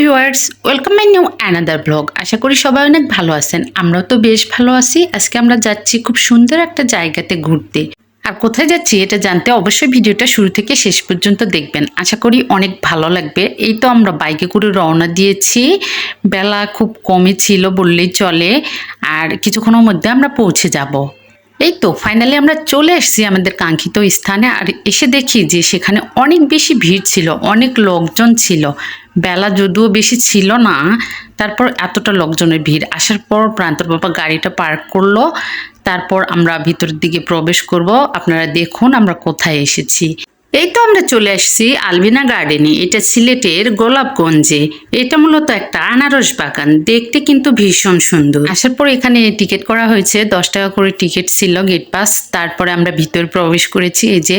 Viewers welcome my new another blog আশা করি সবাই অনেক ভালো আছেন। আমরাও তো বেশ ভালো আছি। আজকে আমরা যাচ্ছি খুব সুন্দর একটা জায়গাতে ঘুরতে। আর কোথায় যাচ্ছি এটা জানতে অবশ্যই ভিডিওটা শুরু থেকে শেষ পর্যন্ত দেখবেন। আশা করি অনেক ভালো লাগবে। এই তো আমরা বাইকে করে রওনা দিয়েছি। বেলা খুব কমই ছিল বললেই চলে। আর কিছুক্ষণের মধ্যে আমরা পৌঁছে যাব। এই তো ফাইনালি আমরা চলে এসেছি আমাদের কাঙ্ক্ষিত স্থানে। আর এসে দেখি যে সেখানে অনেক বেশি ভিড় ছিল, অনেক লোকজন ছিল। বেলা যদিও বেশি ছিল না, তারপর এতটা লোকজনের ভিড়। আসার পর প্রান্তর বাবা গাড়িটা পার্ক করল, তারপর আমরা ভিতরের দিকে প্রবেশ করব। আপনারা দেখুন আমরা কোথায় এসেছি। এই তো আমরা চলে আসছি আলবিনা গার্ডেনে। এটা সিলেটের গোলাপগঞ্জে। এটা মূলত একটা আনারস বাগান। দেখতে কিন্তু ভীষণ সুন্দর। আসার পর এখানে টিকিট করা হয়েছে। দশ টাকা করে টিকিট ছিল গেট পাস। তারপরে আমরা ভিতরে প্রবেশ করেছি। এই যে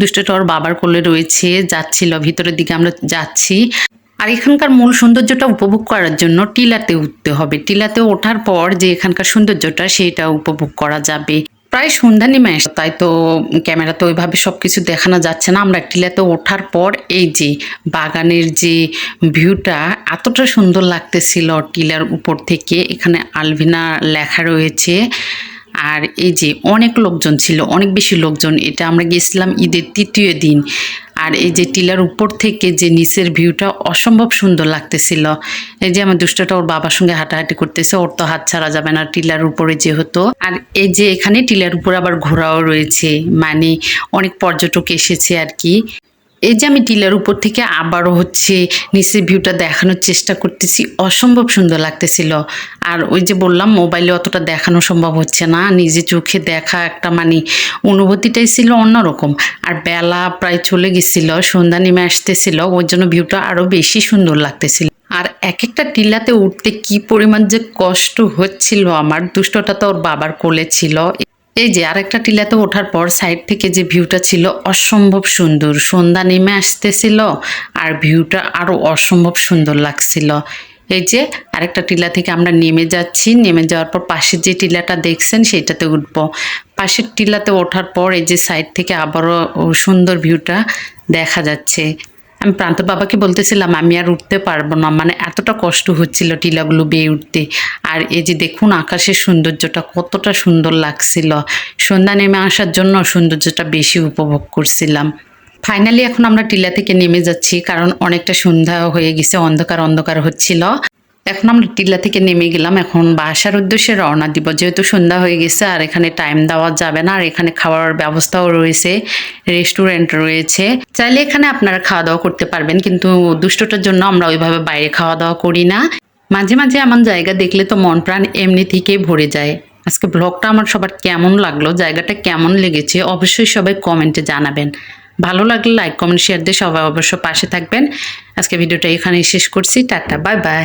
দুষ্টটা ওর বাবার কোলে রয়েছে, যাচ্ছিল। ভিতরের দিকে আমরা যাচ্ছি। আর এখানকার মূল সৌন্দর্যটা উপভোগ করার জন্য টিলাতে উঠতে হবে। টিলাতে ওঠার পর যে এখানকার সৌন্দর্যটা, সেটা উপভোগ করা যাবে। প্রায় সন্ধ্যা নেমে আসে তাই তো ক্যামেরাতে ওইভাবে সব কিছু দেখানো যাচ্ছে না। আমরা টিলাতে ওঠার পর এই যে বাগানের যে ভিউটা, এতটা সুন্দর লাগতেছিল টিলার উপর থেকে। এখানে আলভিনা লেখা রয়েছে। আর এই যে অনেক লোকজন ছিল, অনেক বেশি লোকজন। এটা আমরা গেছিলাম ঈদের তৃতীয় দিন। আর এই যে টিলার উপর থেকে যে নিচের ভিউটা অসম্ভব সুন্দর লাগতেছিল। এই যে আমার দুষ্টটা ওর বাবার সঙ্গে হাঁটাহাঁটি করতেছে, ওর তো হাত ছাড়া যাবে না টিলার উপরে যেহেতু। আর এই যে এখানে টিলার উপর আবার ঘোরাও রয়েছে মানে অনেক পর্যটক এসেছে আর কি। এই যে আমি টিলার উপর থেকে আবারও হচ্ছে নিচের ভিউটা দেখানোর চেষ্টা করতেছি, অসম্ভব সুন্দর লাগতেছিল। আর ওই যে বললাম মোবাইলে অতটা দেখানো সম্ভব হচ্ছে না, নিজে চোখে দেখা একটা মানে অনুভূতিটাই ছিল অন্যরকম। আর বেলা প্রায় চলে গেছিল, সন্ধ্যা নেমে আসতেছিল ওই জন্য ভিউটা আরও বেশি সুন্দর লাগতেছিল। আর এক একটা টিলাতে উঠতে কি পরিমাণ যে কষ্ট হচ্ছিল, আমার দুষ্টটা তো ওর বাবার কোলে ছিল। এই যে আরেকটা টিলাতে ওঠার পর সাইড থেকে যে ভিউটা ছিল অসম্ভব সুন্দর। সন্ধ্যা নেমে আসতেছিল আর ভিউটা আরও অসম্ভব সুন্দর লাগছিল। এই যে আরেকটা টিলা থেকে আমরা নেমে যাচ্ছি। নেমে যাওয়ার পর পাশের যে টিলাটা দেখছেন সেটাতে উঠবো। পাশের টিলাতে ওঠার পর এই যে সাইড থেকে আবারও সুন্দর ভিউটা দেখা যাচ্ছে। আমি প্রান্ত বাবাকে বলতেছিলাম, আমি আর উঠতে পারব না। মানে এতটা কষ্ট হচ্ছিল টিলাগুলো বেয়ে উঠতে। আর এই যে দেখুন আকাশের সৌন্দর্যটা, কতটা সুন্দর লাগছিল। সন্ধ্যা নেমে আসার জন্য সৌন্দর্যটা বেশি উপভোগ করছিলাম। ফাইনালি এখন আমরা টিলা থেকে নেমে যাচ্ছি, কারণ অনেকটা সন্ধ্যা হয়ে গেছে, অন্ধকার অন্ধকার হচ্ছিল। এখন আমরা টিলা থেকে নেমে গেলাম। এখন বাসার উদ্দেশ্যে রওনা দিব। যেহেতু সন্ধ্যা হয়ে গেছে, আর এখানে টাইম দেওয়া যাবে না, আর এখানে খাওয়ার ব্যবস্থাও রয়েছে রেস্টুরেন্ট রয়েছে। চাইলে এখানে আপনারা খাওয়া দাওয়া করতে পারবেন, কিন্তু দুষ্টটার জন্য আমরা ওইভাবে বাইরে খাওয়া দাওয়া করি না। মাঝে মাঝে এমন জায়গা দেখলে তো মন প্রাণ এমনি থেকেই ভরে যায়। আজকে ব্লগটা আমার সবার কেমন লাগল, জায়গাটা কেমন লেগেছে, অবশ্যই সবাই কমেন্টে জানাবেন। ভালো লাগলে লাইক কমেন্ট শেয়ার দিয়ে সবাই অবশ্য পাশে থাকবেন। আজকে ভিডিওটা এখানেই শেষ করছি। Tata bye bye